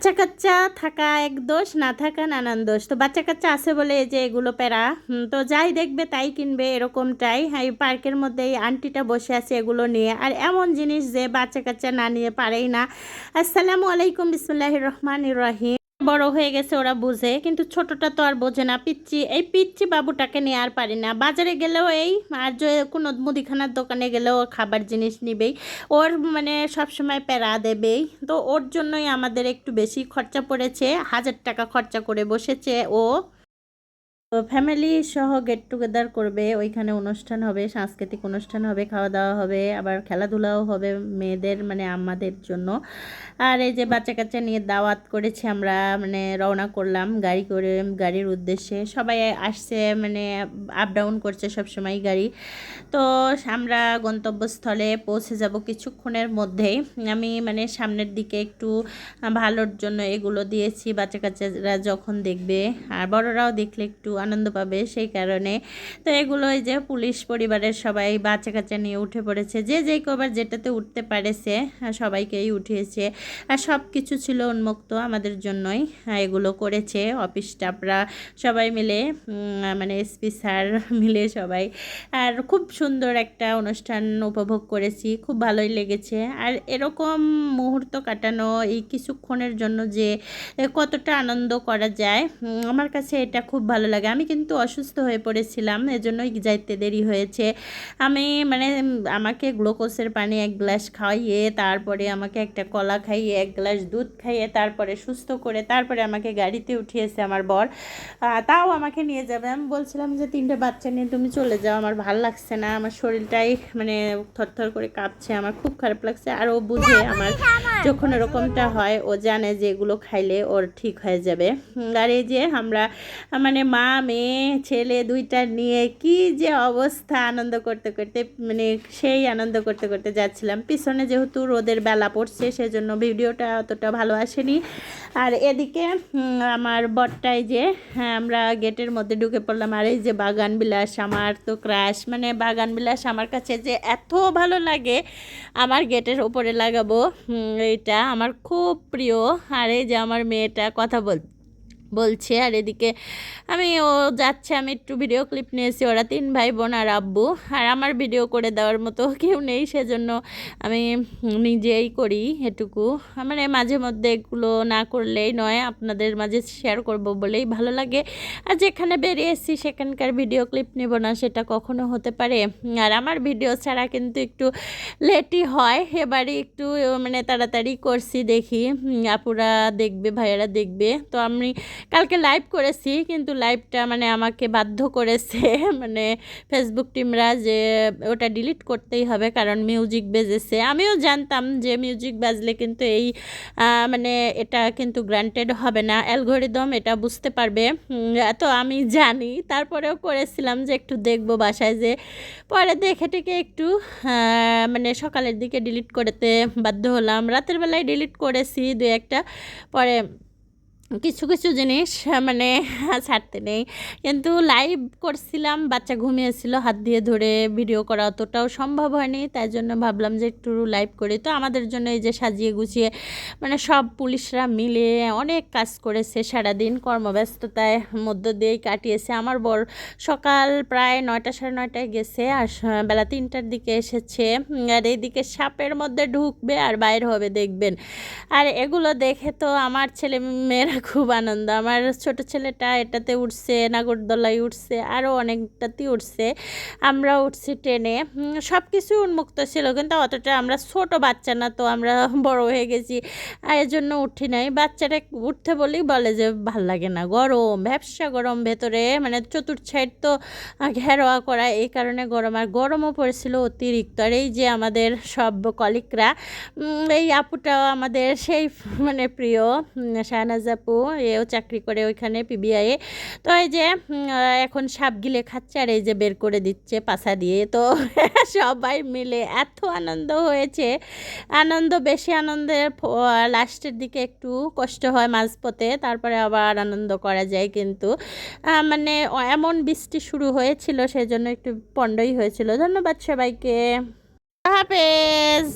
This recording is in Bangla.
বাচ্চা কাচ্চা থাকা এক দোষ না থাকা নানান দোষ। তো বাচ্চা কাচ্চা আছে বলে যে এগুলো প্যারা তো যাই দেখবে তাই কিনবে এরকমটাই। হ্যাঁ, এই পার্কের মধ্যে এই আন্টিটা বসে আছে এগুলো নিয়ে। আর এমন জিনিস যে বাচ্চা কাচ্চা না নিয়ে পারেই না। আসসালামু আলাইকুম বিসমুল্লাহ রহমান রহিম। বড় হয়ে গেছে ওরা বুঝে, কিন্তু ছোটটা তো আর বোঝে না। পিচ্ছি এই পিচ্ছি বাবুটাকে নিয়ে আর পারি না। বাজারে গেলেও এই, আর যে কোনো মুদিখানার দোকানে গেলেও খাবার জিনিস নিবেই। ওর মানে সবসময় প্যারা দেবেই। তো ওর জন্যই আমাদের একটু বেশি খরচা পড়েছে। হাজার টাকা খরচা করে বসেছে ও। তো ফ্যামিলি সহ গেট টুগেদার করবে, ওইখানে অনুষ্ঠান হবে, সাংস্কৃতিক অনুষ্ঠান হবে, খাওয়া দাওয়া হবে, আবার খেলাধুলাও হবে মেয়েদের মানে আমাদের জন্য। আর এই যে বাচ্চা কাচ্চা নিয়ে দাওয়াত করেছি আমরা মানে রওনা করলাম গাড়ি করে, গাড়ির উদ্দেশ্যে। সবাই আসছে মানে আপ ডাউন করছে সব সময় গাড়ি। তো আমরা গন্তব্যস্থলে পৌঁছে যাব কিছুক্ষণের মধ্যেই। আমি মানে সামনের দিকে একটু ভালোর জন্য এগুলো দিয়েছি, বাচ্চা কাচ্চারা যখন দেখবে, আর বড়রাও দেখলে একটু আনন্দ পাবে সেই কারণে। তো এগুলো যে পুলিশ পরিবারের সবাই বাচ্চা কাচ্চা নিয়ে উঠে পড়েছে। যে যে কবার যেটাতে উঠতে পারেছে সবাইকেই উঠিয়েছে। আর সব কিছু ছিল উন্মুক্ত আমাদের জন্যই এগুলো করেছে অফিস স্টাফরা। সবাই মিলে মানে এসপি স্যার মিলে সবাই। আর খুব সুন্দর একটা অনুষ্ঠান উপভোগ করেছি, খুব ভালোই লেগেছে। আর এরকম মুহূর্ত কাটানো এই কিছুক্ষণের জন্য যে কতটা আনন্দ করা যায় আমার কাছে এটা খুব ভালো লাগে আমি কিন্তু অসুস্থ হয়ে পড়েছিলাম এজন্যই যাইতে দেরি হয়েছে। আমি মানে আমাকে গ্লুকোজের পানি এক গ্লাস খাইয়ে তারপরে আমাকে একটা কলা খাইয়ে এক গ্লাস দুধ খাইয়ে তারপরে সুস্থ করে তারপরে আমাকে গাড়িতে উঠিয়েছে আমার বর। তাও আমাকে নিয়ে যাবে। আমি বলছিলাম যে তিনটে বাচ্চা নিয়ে তুমি চলে যাও আমার ভালো লাগছে না আমার শরীরটাই মানে থরথর করে কাঁপছে আমার খুব খারাপ লাগছে। আর ও বুঝে আমার যখন এরকমটা হয় ও জানে যে এগুলো খাইলে ওর ঠিক হয়ে যাবে। আর এই যে আমরা মানে মা মেয়ে ছেলে দুইটা নিয়ে কি যে অবস্থা আনন্দ করতে করতে মানে সেই আনন্দ করতে করতে যাচ্ছিলাম। পিছনে যেহেতু রোদের বেলা পড়ছে, সেজন্য ভিডিওটা অতটা ভালো আসেনি। আর এদিকে আমার বটটাই যে হ্যাঁ আমরা গেটের মধ্যে ঢুকে পড়লাম। আর এই যে বাগান বিলাস আমার তো ক্রাশ। মানে বাগান বিলাস আমার কাছে যে এত ভালো লাগে, আমার গেটের ওপরে লাগাবো এইটা আমার খুব প্রিয়। আর এই যে আমার মেয়েটা কথা বল বলছে, আর এদিকে আমি, ও যাচ্ছে, আমি একটু ভিডিও ক্লিপ নিয়েছি, ওরা তিন ভাই বোন আর আব্বু। আর আমার ভিডিও করে দেওয়ার মতো কেউ নেই, সেজন্য আমি নিজেই করি এটুকু। মানে মাঝে মধ্যে এগুলো না করলেই নয়, আপনাদের মাঝে শেয়ার করব বলেই ভালো লাগে। আর যেখানে বেরিয়ে এসেছি, সেখানকার ভিডিও ক্লিপ নেব না, সেটা কখনো হতে পারে। আর আমার ভিডিও ছাড়া কিন্তু একটু লেটই হয়, এবারে একটু মানে তাড়াতাড়ি করছি দেখি। আপুরা দেখবে, ভাইয়েরা দেখবে। তো আমি কালকে লাইভ করেছি, কিন্তু লাইভটা মানে আমাকে বাধ্য করেছে মানে ফেসবুক টিমরা যে ওটা ডিলিট করতেই হবে, কারণ মিউজিক বেজেছে। আমিও জানতাম যে মিউজিক বাজলে কিন্তু এই মানে এটা কিন্তু গ্রান্টেড হবে না। অ্যালগোরিদম এটা বুঝতে পারবে। তো আমি জানি। তারপরেও করেছিলাম যে একটু দেখব বাসায় যে পরে দেখে টেকে একটু মানে সকালের দিকে ডিলিট করতে বাধ্য হলাম। রাতের বেলায় ডিলিট করেছি দু একটা। পরে কিছু কিছু জিনিস মানে ছাড়তে নেই। কিন্তু লাইভ করছিলাম, বাচ্চা ঘুমিয়েছিল, হাত দিয়ে ধরে ভিডিও করা অতটাও সম্ভব হয়নি। তাই জন্য ভাবলাম যে একটু লাইভ করি। তো আমাদের জন্য এই যে সাজিয়ে গুছিয়ে মানে সব পুলিশরা মিলে অনেক কাজ করেছে সারাদিন। কর্মব্যস্ততায় মধ্য দিয়েই কাটিয়েছে। আমার বর সকাল প্রায় নয়টা, সাড়ে নয়টায় গেছে আর বেলা তিনটার দিকে এসেছে। আর এইদিকে সাপের মধ্যে ঢুকবে আর বাইর হবে, দেখবেন। আর এগুলো দেখে তো আমার ছেলে মেয়েরা খুব আনন্দ। আমার ছোট ছেলেটা এটাতে উঠছে, নাগরদোলায় উঠছে আরও অনেকটাতেই উঠছে। আমরা উঠছি ট্রেনে। সব কিছু উন্মুক্ত ছিল, কিন্তু অতটা আমরা ছোট বাচ্চা না তো আমরা বড় হয়ে গেছি। এর জন্য উঠি নাই। বাচ্চাটা উঠতে বলেই বলে যে, ভালো লাগে না, গরম, ব্যবসা গরম ভেতরে। মানে চতুর্থ সাইড তো ঘেরোয়া করা, এই কারণে গরম। আর গরমও পড়েছিল অতিরিক্ত। আর এই যে আমাদের সব কলিকরা এই আপুটাও আমাদের সেই মানে প্রিয় শাহনাজ আপু। এও চাকরি করে ওইখানে পিবিআইয়ে তো এই যে এখন সাপ গিলে খাচ্ছে আর এই যে বের করে দিচ্ছে পাছা দিয়ে। তো সবাই মিলে এত আনন্দ হয়েছে। আনন্দ, বেশি আনন্দের লাস্টের দিকে একটু কষ্ট হয় মাঝপথে, তারপরে আবার আনন্দ করা যায় কিন্তু। মানে এমন বৃষ্টি শুরু হয়েছিল সেই জন্য একটু পণ্ডই হয়েছিল। ধন্যবাদ সবাইকে। হাফেজ।